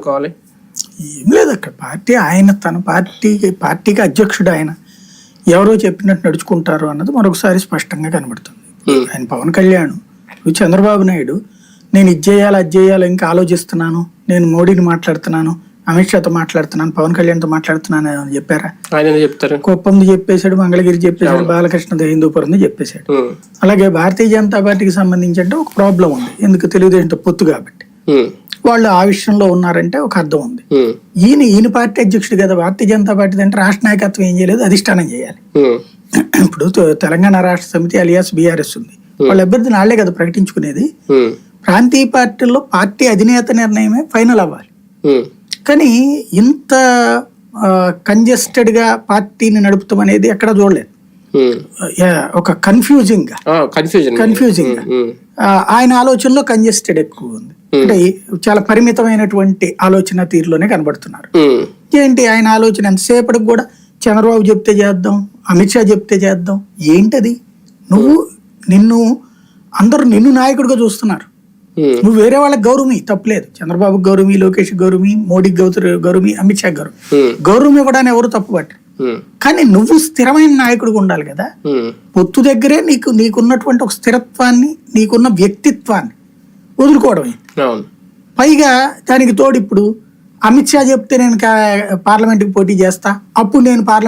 కావాలి ఏం లేదు అక్కడ. పార్టీ ఆయన తన పార్టీకి పార్టీకి అధ్యక్షుడు ఆయన. ఎవరో చెప్పినట్టు నడుచుకుంటారు అన్నది మరొకసారి స్పష్టంగా కనబడుతుంది. ఆయన పవన్ కళ్యాణ్ చంద్రబాబు నాయుడు నేను ఇది చేయాలి అది చేయాలి ఇంకా ఆలోచిస్తున్నాను. నేను మోడీని మాట్లాడుతున్నాను అమిత్ షాతో మాట్లాడుతున్నాను పవన్ కళ్యాణ్తో మాట్లాడుతున్నాను అని చెప్పారా? ఆయన చెప్తారు? కుప్పంది చెప్పేశాడు మంగళగిరి చెప్పేశాడు బాలకృష్ణ హిందూపురం చెప్పేశాడు. అలాగే భారతీయ జనతా పార్టీకి సంబంధించి అంటే ఒక ప్రాబ్లం ఉంది. ఎందుకు? తెలుగుదేశంతో పొత్తు కాబట్టి. వాళ్ళు ఆ విషయంలో ఉన్నారంటే ఒక అర్థం ఉంది. ఈయన ఈయన పార్టీ అధ్యక్షుడు కదా భారతీయ జనతా పార్టీ అంటే రాష్ట్ర నాయకత్వం ఏం చేయలేదు అధిష్టానం చేయాలి. ఇప్పుడు తెలంగాణ రాష్ట్ర సమితి అలియాస్ బీఆర్ఎస్ ఉంది. వాళ్ళ అభ్యర్థిని వాళ్ళే కదా ప్రకటించుకునేది. ప్రాంతీయ పార్టీల్లో పార్టీ అధినేత నిర్ణయమే ఫైనల్ అవ్వాలి. కానీ ఇంత కంజెస్టెడ్గా పార్టీని నడుపుతాం అనేది ఎక్కడ చూడలేదు. ఒక కన్ఫ్యూజింగ్ కన్ఫ్యూజింగ్గా ఉమ్, ఆ, ఆయన ఆలోచనలో కంజెస్టెడ్ ఎక్కువ ఉంది. అంటే చాలా పరిమితమైనటువంటి ఆలోచన తీరులోనే కనబడుతున్నారు. ఏంటి ఆయన ఆలోచన? ఎంతసేపటికి కూడా చంద్రబాబు చెప్తే చేద్దాం అమిత్ షా చెప్తే చేద్దాం. ఏంటది? నువ్వు నిన్ను అందరూ నిన్ను నాయకుడిగా చూస్తున్నారు. నువ్వు వేరే వాళ్ళకి గౌరవమి? తప్పులేదు. చంద్రబాబు గౌరవమి లోకేష్ గౌరవమి మోడీ గౌతు గౌరవమి అమిత్ షా గౌరవం గౌరవం ఇవ్వడానికి ఎవరు తప్పు పట్టరు ఉమ్, కానీ నువ్వు స్థిరమైన నాయకుడిగా ఉండాలి కదా. పొత్తు దగ్గరే నీకు నీకున్నటువంటి ఒక స్థిరత్వాన్ని నీకున్న వ్యక్తిత్వాన్ని వదులుకోవడమే. పైగా దానికి తోడు ఇప్పుడు అమిత్ షా చెప్తే నేను పార్లమెంట్కి పోటీ చేస్తా. అప్పుడు నేను పార్లమెంట్